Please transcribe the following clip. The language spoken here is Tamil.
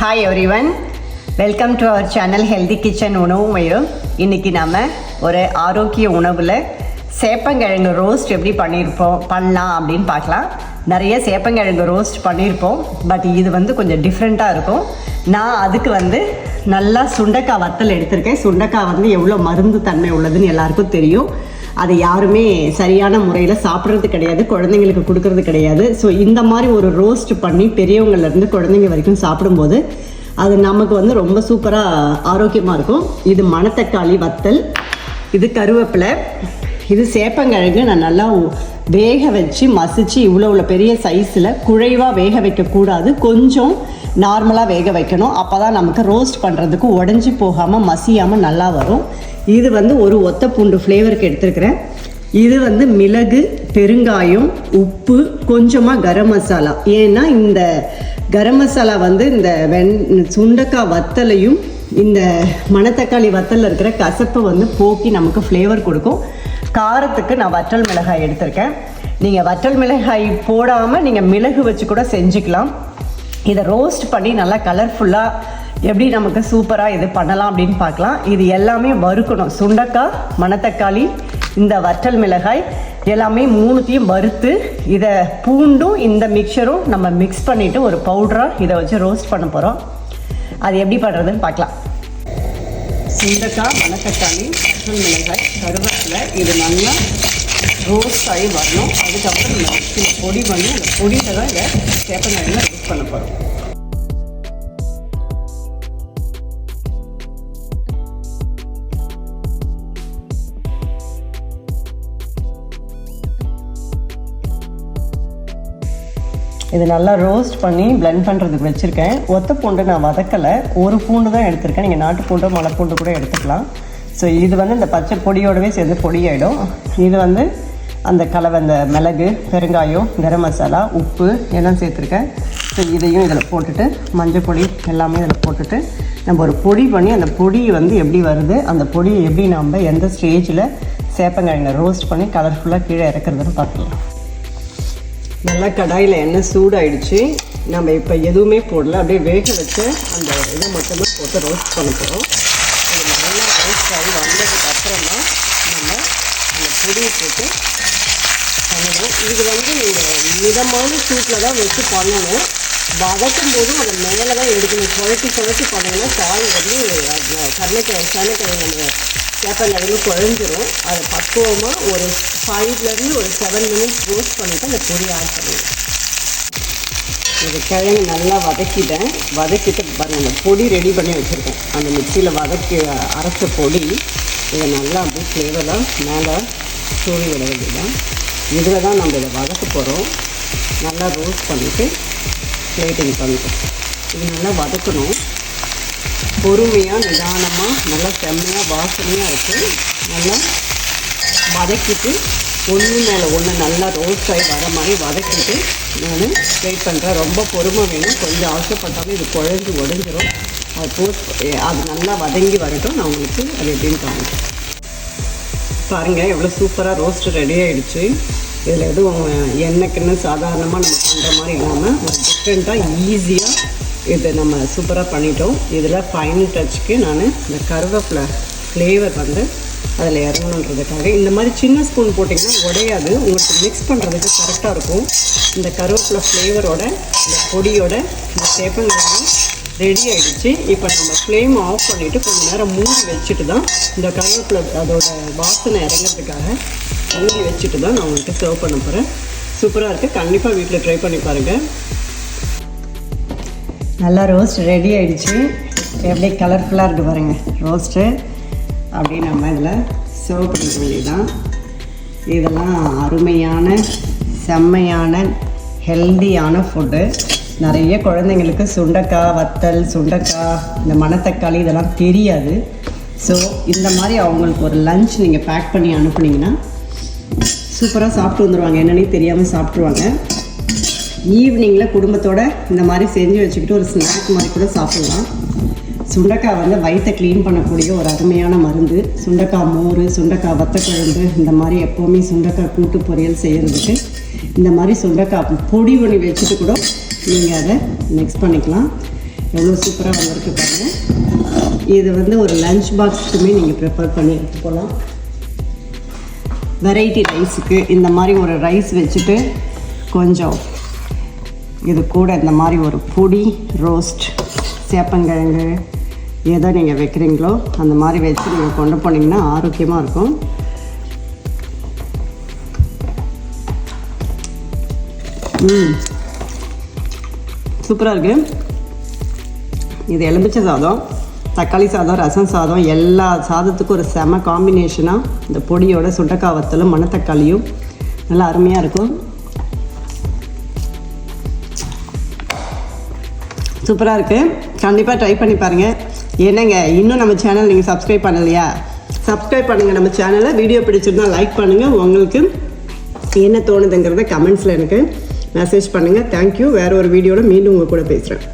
Hi everyone welcome to our channel healthy kitchen உணவு மயிரும் இன்றைக்கி நாம் ஒரு ஆரோக்கிய உணவில் சேப்பங்கிழங்கு ரோஸ்ட் எப்படி பண்ணியிருப்போம் பண்ணலாம் அப்படின்னு பார்க்கலாம். நிறைய சேப்பங்கிழங்கு ரோஸ்ட் பண்ணியிருப்போம் பட் இது வந்து கொஞ்சம் டிஃப்ரெண்ட்டாக இருக்கும். நான் அதுக்கு வந்து நல்லா சுண்டைக்காய் வத்தல் எடுத்திருக்கேன். சுண்டைக்காய் வந்து எவ்வளோ மருந்து தன்மை உள்ளதுன்னு எல்லாருக்கும் தெரியும். அதை யாருமே சரியான முறையில் சாப்பிட்றது கிடையாது குழந்தைங்களுக்கு கொடுக்கறது கிடையாது. ஸோ இந்த மாதிரி ஒரு ரோஸ்ட் பண்ணி பெரியவங்கள்லேருந்து குழந்தைங்க வரைக்கும் சாப்பிடும்போது அது நமக்கு வந்து ரொம்ப சூப்பராக ஆரோக்கியமாக இருக்கும். இது மணத்தக்காளி வத்தல் இது கருவேப்பிலை இது சேப்பங்கிழங்கு. நான் நல்லா வேக வச்சு மசிச்சு இவ்வளோ உள்ள பெரிய சைஸில் குழைவாக வேக வைக்கக்கூடாது கொஞ்சம் நார்மலாக வேக வைக்கணும். அப்போ தான் நமக்கு ரோஸ்ட் பண்ணுறதுக்கு உடஞ்சி போகாமல் மசியாமல் நல்லா வரும். இது வந்து ஒரு ஒத்த பூண்டு ஃப்ளேவருக்கு எடுத்துருக்கிறேன். இது வந்து மிளகு பெருங்காயம் உப்பு கொஞ்சமாக கரம் மசாலா. ஏன்னா இந்த கரம் மசாலா வந்து இந்த வெண் சுண்டக்காய் வத்தலையும் இந்த மணத்தக்காளி வத்தலில் இருக்கிற கசப்பை வந்து போக்கி நமக்கு ஃப்ளேவர் கொடுக்கும். காரத்துக்கு நான் வற்றல் மிளகாய் எடுத்திருக்கேன். நீங்கள் வற்றல் மிளகாய் போடாமல் நீங்கள் மிளகு வச்சு கூட செஞ்சுக்கலாம். இதை ரோஸ்ட் பண்ணி நல்லா கலர்ஃபுல்லாக எப்படி நமக்கு சூப்பராக இது பண்ணலாம் அப்படின்னு பார்க்கலாம். இது எல்லாமே வறுக்கணும். சுண்டக்காய் மணத்தக்காளி இந்த வற்றல் மிளகாய் எல்லாமே மூணுத்தையும் வறுத்து இதை பூண்டும் இந்த மிக்சரும் நம்ம மிக்ஸ் பண்ணிவிட்டு ஒரு பவுடராக இதை வச்சு ரோஸ்ட் பண்ண போகிறோம் அது எப்படி பண்ணுறதுன்னு பார்க்கலாம். சுண்டக்காய் மணத்தக்காளி வற்றல் மிளகாய் கருவேப்பிலை. இது நல்லா ரோஸ்ட் ஆகி வரணும். அதுக்கப்புறம் நம்ம பொடி பண்ணி அந்த பொடியில் தான் இதை சேப்பங்கிழங்கில் யூஸ் பண்ண போகிறோம் இது நல்லா ரோஸ்ட் பண்ணி பிளெண்ட் பண்ணுறதுக்கு வச்சுருக்கேன். ஒத்த பூண்டு நான் வதக்கலை. ஒரு பூண்டு தான் எடுத்திருக்கேன். நீங்கள் நாட்டு மலைப்பூண்டு மலை பூண்டு கூட எடுத்துக்கலாம். ஸோ இது வந்து இந்த பச்சை பொடியோடவே சேர்ந்து பொடியாயிடும் இது வந்து அந்த கலவை இந்த மிளகு பெருங்காயம் கரம் மசாலா உப்பு எல்லாம் சேர்த்துருக்கேன். ஸோ இதையும் இதில் போட்டுட்டு மஞ்சள் பொடி எல்லாமே இதில் போட்டுட்டு நம்ம ஒரு பொடி பண்ணி அந்த பொடி வந்து எப்படி வருது அந்த பொடியை எப்படி நம்ம எந்த ஸ்டேஜில் சேப்பங்கிழங்க ரோஸ்ட் பண்ணி கலர்ஃபுல்லாக கீழே இறக்குறதுன்னு பார்க்கலாம். நல்லா கடாயில் எண்ணெய் சூடாயிடுச்சு. நம்ம இப்போ எதுவுமே போடல. அப்படியே வேக வச்ச அந்த இதை மட்டுமே போட்டு ரோஸ்ட் பண்ண போகிறோம் அது நல்லா ரோஸ்ட் ஆகி வந்ததுக்கு அப்புறம் தான் நம்ம அந்த பொடியை போட்டு பண்ணணும் இது வந்து நீங்கள் மிதமான சூட்டில் தான் வச்சு பண்ணணும். வதக்கும் போதும் அதை மேலே தான் எடுக்கணும். குழட்டி குழட்டி பண்ணீங்கன்னா காய் வந்து அந்த கருணைக்கிழங்கு கருணைக்கிழங்கு அந்த சேப்பங்கிழங்கு குழஞ்சிரும். அதை பக்குவமாக ஒரு ஃபைவ்லேருந்து ஒரு செவன் மினிட்ஸ் ரோஸ்ட் பண்ணிவிட்டு அந்த பொடி ஆட் பண்ணுவேன் இது கிழங்கு நல்லா வதக்கிட்டேன். வதக்கிட்டு பாருங்கள் அந்த பொடி ரெடி பண்ணி வச்சுருக்கேன். அந்த மிக்சியில் வதக்கி அரைச்ச பொடி இதை நல்லா அப்படியே ஃப்ளேவராக மேலே தூவி விட வேண்டியதான் இதில் தான் நம்ம இதை வதக்க போகிறோம் நல்லா ரோஸ்ட் பண்ணிவிட்டு பிளேட்டிங் பண்ணிட்டோம். இது நல்லா வதக்கணும். பொறுமையாக நிதானமாக நல்லா செம்மையாக வாசனையாக இருக்குது நல்லா வதக்கிட்டு ஒன்று மேலே ஒன்று நல்லா ரோஸ்ட் ஆகி வர மாதிரி வதக்கிட்டு நான் வெயிட் பண்ணுறேன் ரொம்ப பொறுமை வேணும். கொஞ்சம் அவசரப்பட்டாலும் இது குழஞ்சி உடஞ்சிரும் அது போஸ்ட் அது நல்லா வதங்கி வரட்டும். நான் உங்களுக்கு அது எப்படின்னு காமிக்கிறேன். பாருங்கள் எவ்வளோ சூப்பராக ரோஸ்ட் ரெடி ஆகிடுச்சு இதில் எதுவும் எண்ணெய்க்குன்னு சாதாரணமாக நம்ம பண்ணுற மாதிரி இல்லாமல் ஒரு டிஃப்ரெண்ட்டாக ஈஸியாக இதை நம்ம சூப்பராக பண்ணிட்டோம். இதில் ஃபைனல் டச்சுக்கு நான் இந்த கருவேப்பிலை ஃப்ளேவர் வந்து அதில் இறங்கணுன்றதுக்காக இந்த மாதிரி சின்ன ஸ்பூன் போட்டிங்கன்னா உடையாது. உங்களுக்கு மிக்ஸ் பண்ணுறதுக்கு கரெக்டாக இருக்கும். இந்த கருவேப்பிலை ஃப்ளேவரோட இந்த பொடியோட இந்த சேப்பங்கிழங்கு ரெடி ஆகிடுச்சு இப்போ நம்ம ஃப்ளேம் ஆஃப் பண்ணிவிட்டு கொஞ்சம் நேரம் மூடி வச்சுட்டு தான் இந்த கருவேப்பிலை அதோட வாசனை இறங்கிறதுக்காக மூடி வச்சுட்டு தான் நான் உங்களுக்கு சர்வ் பண்ண போகிறேன் சூப்பராக இருக்குது கண்டிப்பாக வீட்டில் ட்ரை பண்ணி பாருங்கள் நல்லா ரோஸ்ட் ரெடி ஆகிடுச்சு எப்படி கலர்ஃபுல்லாக இருக்குது பாருங்கள் ரோஸ்ட்டு அப்படியே நம்ம இதில் சர்வ் பண்ணிக்க வேண்டியதுதான். இதெல்லாம் அருமையான செம்மையான ஹெல்தியான ஃபுட்டு நிறைய குழந்தைங்களுக்கு சுண்டக்காய் வத்தல் சுண்டக்காய் இந்த மணத்தக்காளி இதெல்லாம் தெரியாது. ஸோ இந்த மாதிரி அவங்களுக்கு ஒரு லஞ்ச் நீங்கள் பேக் பண்ணி அனுப்புனீங்கன்னா சூப்பராக சாப்பிட்டு வந்துடுவாங்க என்னன்னே தெரியாமல் சாப்பிட்ருவாங்க ஈவினிங்கில் குடும்பத்தோடு இந்த மாதிரி செஞ்சு வச்சுக்கிட்டு ஒரு ஸ்நாக் மாதிரி கூட சாப்பிட்லாம். சுண்டக்காய் வந்து வயிற்றை க்ளீன் பண்ணக்கூடிய ஒரு அருமையான மருந்து. சுண்டக்காய் மோர் சுண்டக்காய் வத்தக்குழம்பு இந்த மாதிரி எப்போவுமே சுண்டக்காய் கூட்டு பொரியல் செய்கிறதுக்கு இந்த மாதிரி சுண்டக்காய் பொடி பண்ணி வச்சுட்டு கூட நீங்கள் அதை மிக்ஸ் பண்ணிக்கலாம். எவ்வளோ சூப்பராக வந்திருக்கு பாருங்கள் இது வந்து ஒரு லஞ்ச் பாக்ஸுக்குமே நீங்கள் ப்ரிப்பேர் பண்ணி எடுத்து போகலாம். வெரைட்டி ரைஸுக்கு இந்த மாதிரி ஒரு ரைஸ் வச்சுட்டு கொஞ்சம் இது கூட இந்த மாதிரி ஒரு பொடி ரோஸ்ட் சேப்பங்கிழங்கு எதை நீங்கள் வைக்கிறீங்களோ அந்த மாதிரி வச்சு நீங்கள் கொண்டு போனீங்கன்னா ஆரோக்கியமாக இருக்கும். ம். சூப்பராக இருக்குது இது எலுமிச்சை சாதம் தக்காளி சாதம் ரசம் சாதம் எல்லா சாதத்துக்கும் ஒரு செம காம்பினேஷனாக இந்த பொடியோட சுண்டக்காய் வத்தலும் மணத்தக்காளியும் நல்லா அருமையாக இருக்கும். சூப்பராக இருக்குது கண்டிப்பாக ட்ரை பண்ணி பாருங்கள் என்னங்க இன்னும் நம்ம சேனல் நீங்கள் சப்ஸ்கிரைப் பண்ணலையா? சப்ஸ்கிரைப் பண்ணுங்கள் நம்ம சேனலை வீடியோ பிடிச்சிருந்தா லைக் பண்ணுங்கள் உங்களுக்கு என்ன தோணுதுங்கிறத கமெண்ட்ஸில் எனக்கு மெசேஜ் பண்ணுங்கள் தேங்க்யூ வேறு ஒரு வீடியோவில் மீண்டும் உங்கள் கூட பேசுகிறேன்